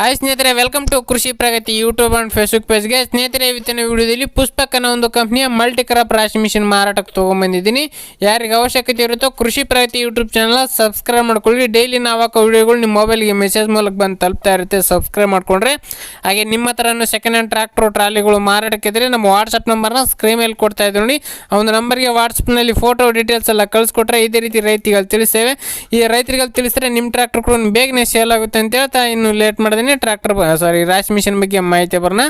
Hi ಸ್ನೇಹಿತರೆ welcome to Krishi Pragati YouTube and Facebook ಪೇಜ್ಗೆ ಸ್ನೇಹಿತರೆ, ಇವತ್ತಿನ ವಿಡಿಯೋದಲ್ಲಿ ಪುಷ್ಪಕ್ ಅನ್ನೋ ಒಂದು ಕಂಪ್ನಿಯ ಮಲ್ಟಿ ಕ್ರಾಪ್ ರಾಶಿ ಮಿಷಿನ್ ಮಾರಾಟಕ್ಕೆ ತೊಗೊಂಬಂದಿದ್ದೀನಿ ಯಾರಿಗೆ ಅವಶ್ಯಕತೆ ಇರುತ್ತೋ Krishi Pragati YouTube channel subscribe ಮಾಡ್ಕೊಳ್ಳಿ. ಡೈಲಿ ನಾವು ಹಾಕೋ ವಿಡಿಯೋಗಳು ನಿಮ್ಮ ಮೊಬೈಲ್ಗೆ ಮೆಸೇಜ್ ಮೂಲಕ ಬಂದು ತಲುಪ್ತಾ ಇರುತ್ತೆ ಸಬ್ಸ್ಕ್ರೈಬ್ ಮಾಡ್ಕೊಂಡ್ರೆ. ಹಾಗೆ ನಿಮ್ಮ ಹತ್ರನೂ ಸೆಕೆಂಡ್ ಹ್ಯಾಂಡ್ ಟ್ರ್ಯಾಕ್ಟ್ರು ಟ್ರಾಲಿಗಳು ಮಾರಾಟಕ್ಕಿದ್ರೆ ನಮ್ಮ ವಾಟ್ಸಪ್ ನಂಬರ್ನ ಸ್ಕ್ರೀನ್ ಮೇಲೆ ಕೊಡ್ತಾ ಇದ್ದೀವಿ ನೋಡಿ. ಆ ಒಂದು ನಂಬರ್ಗೆ ವಾಟ್ಸಪ್ನಲ್ಲಿ ಫೋಟೋ ಡೀಟೇಲ್ಸ್ ಎಲ್ಲ ಕಳಿಸ್ಕೊಟ್ರೆ ಇದೇ ರೀತಿ ರೈತಿಗಳು ತಿಳಿಸ್ತೇವೆ. ಈ ರೈತರಿಗೆ ತಿಳಿಸಿದ್ರೆ ನಿಮ್ಮ ಟ್ರಾಕ್ಟರ್ ಕೂಡ ಬೇಗನೆ ಸೇಲ್ ಆಗುತ್ತೆ ಅಂತ ಹೇಳ್ತಾ ಇನ್ನು ಲೇಟ್ ಮಾಡಿದ್ರೆ ಟ್ರ್ಯಾಕ್ಟರ್ ಸಾರಿ ರಾಶಿ ಮಿಷನ್ ಬಗ್ಗೆ ಮಾಹಿತಿ ಬರೋಣ.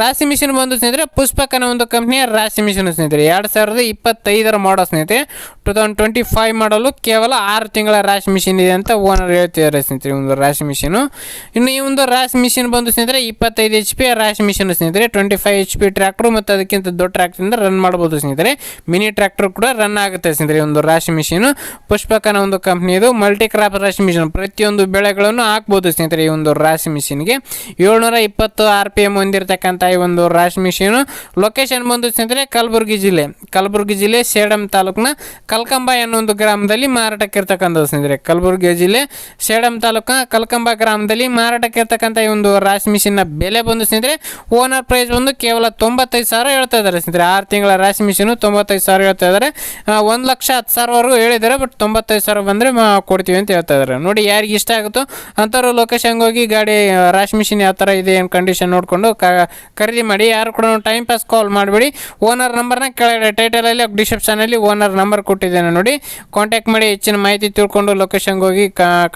ರಾಶಿ ಮಿಷನ್ ಬಂದು ಸ್ನೇಹಿತರೆ ಪುಷ್ಪಕ್ ಒಂದು ಕಂಪ್ನಿಯ ರಾಶಿ ಮಿಷನ್ ಸ್ನೇಹಿತರೆ. ಎರಡು ಸಾವಿರದ ಇಪ್ಪತ್ತೈದರ ಮಾಡೋ ಸ್ನೇಹಿತರೆ. ಟು ತೌಸಂಡ್ ಟ್ವೆಂಟಿ ಫೈವ್ ಮಾಡಲು ಕೇವಲ ಆರು ತಿಂಗಳ ರಾಶಿ ಮಿಷಿನ್ ಇದೆ ಅಂತ ಓನರ್ ಹೇಳ್ತಿದ್ದಾರೆ ಸ್ನೇಹಿತರೆ ಒಂದು ರಾಶಿ ಮಿಷಿನು. ಇನ್ನು ಈ ಒಂದು ರಾಶಿ ಮಿಷಿನ್ ಬಂದು ಸ್ನೇಹಿತರೆ, ಇಪ್ಪತ್ತೈದು ಎಚ್ ಪಿ ರಾಶಿ ಮಿಷಿನ್ ಸ್ನೇಹಿತರೆ. Twenty five H P tractor ಮತ್ತು ಅದಕ್ಕಿಂತ ದೊಡ್ಡ ಟ್ರ್ಯಾಕ್ಟ್ರಿಂದ ರನ್ ಮಾಡ್ಬೋದು ಸ್ನೇಹಿತರೆ. ಮಿನಿ ಟ್ರ್ಯಾಕ್ಟರ್ ಕೂಡ ರನ್ ಆಗುತ್ತೆ ಸ್ನೇಹಿತರೆ ಒಂದು ರಾಶಿ ಮಿಷಿನು. ಪುಷ್ಪಕನ ಒಂದು ಕಂಪ್ನಿ ಇದು ಮಲ್ಟಿ ಕ್ರಾಪ್ ರಾಶಿ ಮಿಷಿನ್. ಪ್ರತಿಯೊಂದು ಬೆಳೆಗಳನ್ನು ಹಾಕ್ಬೋದು ಸ್ನೇಹಿತರೆ ಈ ಒಂದು ರಾಶಿ ಮಿಷಿನ್ಗೆ ಏಳ್ನೂರ ಇಪ್ಪತ್ತು ಆರ್ ಪಿ ಎಂ ಹೊಂದಿರತಕ್ಕಂಥ ಈ ಒಂದು ರಾಶಿ ಮಿಷಿನು ಲೊಕೇಶನ್ ಬಂದು ಸ್ನೇಹಿತರೆ ಕಲಬುರಗಿ ಜಿಲ್ಲೆ. ಕಲಬುರಗಿ ಜಿಲ್ಲೆ ಸೇಡಂ ತಾಲೂಕಿನ ಕಲ್ಕಂಬ ಅನ್ನೋ ಒಂದು ಗ್ರಾಮದಲ್ಲಿ ಮಾರಾಟಕ್ಕೆ ಇರ್ತಕ್ಕಂಥದ್ದು ಸ್ನೇಹಿತರೆ. ಕಲಬುರಗಿ ಜಿಲ್ಲೆ ಸೇಡಂ ತಾಲೂಕಿನ ಕಲ್ಕಂಬ ಗ್ರಾಮದಲ್ಲಿ ಮಾರಾಟಕ್ಕೆ ಇರ್ತಕ್ಕಂಥ ಈ ಒಂದು ರಾಶಿ ಮಿಷಿನ್ನ ಬೆಲೆ ಬಂದು ಸ್ನೇಹಿತರೆ ಓನರ್ ಪ್ರೈಸ್ ಬಂದು ಕೇವಲ ತೊಂಬತ್ತೈದು ಸಾವಿರ ಹೇಳ್ತಾ ಇದ್ದಾರೆ ಸ್ನೇಹಿತರೆ. ಆರು ತಿಂಗಳ ರಾಶಿ ಮಿಷಿನು ತೊಂಬತ್ತೈದು ಸಾವಿರ ಹೇಳ್ತಾ ಇದ್ದಾರೆ. ಒಂದು ಲಕ್ಷ ಹತ್ತು ಸಾವಿರವರೆಗೂ ಹೇಳಿದ್ದಾರೆ ಬಟ್ ತೊಂಬತ್ತೈದು ಸಾವಿರ ಬಂದರೆ ಕೊಡ್ತೀವಿ ಅಂತ ಹೇಳ್ತಾ ಇದ್ದಾರೆ. ನೋಡಿ ಯಾರಿಗೆ ಇಷ್ಟ ಆಗುತ್ತೋ ಅಂಥವ್ರು ಲೊಕೇಶನ್ಗೆ ಹೋಗಿ ಗಾಡಿ ರಾಶಿ ಮಿಷಿನ್ ಯಾವ ಥರ ಇದೆ ಏನು ಕಂಡೀಷನ್ ನೋಡಿಕೊಂಡು ಖರೀದಿ ಮಾಡಿ. ಯಾರು ಕೂಡ ಟೈಮ್ ಪಾಸ್ ಕಾಲ್ ಮಾಡಬೇಡಿ. ಓನರ್ ನಂಬರ್ನ ಕೆಳಗಡೆ ಟೈಟಲಲ್ಲಿ ಡಿಸ್ಕ್ರಿಪ್ಷನಲ್ಲಿ ಓನರ್ ನಂಬರ್ ಕೊಟ್ಟಿದ್ದೇನೆ ನೋಡಿ. ಕಾಂಟ್ಯಾಕ್ಟ್ ಮಾಡಿ, ಹೆಚ್ಚಿನ ಮಾಹಿತಿ ತಿಳ್ಕೊಂಡು ಲೊಕೇಶನ್ಗೆ ಹೋಗಿ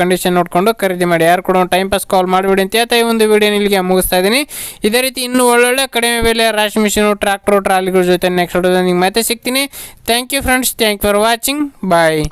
ಕಂಡೀಷನ್ ನೋಡಿಕೊಂಡು ಖರೀದಿ ಮಾಡಿ. ಯಾರು ಕೂಡ ಟೈಮ್ ಪಾಸ್ ಕಾಲ್ ಮಾಡಿಬಿಡಿ ಅಂತ ಹೇಳ್ತಾ ಈ ಒಂದು ವಿಡಿಯೋ ಇಲ್ಲಿಗೆ ಮುಗಿಸ್ತಾ ಇದ್ದೀನಿ. ಇದೇ ರೀತಿ ಇನ್ನೂ ಒಳ್ಳೊಳ್ಳೆ ಕಡಿಮೆ ಬೆಲೆ ರಾಶಿ ಮಿಷಿನು ಟ್ರ್ಯಾಕ್ಟರ್ ಟ್ರಾಲಿಗಳ ಜೊತೆ ನೆಕ್ಸ್ಟ್ ವಿಡಿಯೋದಲ್ಲಿ ನಿಮ್ಗೆ ಮತ್ತೆ ಸಿಗ್ತೀನಿ. Thank you friends thank for watching bye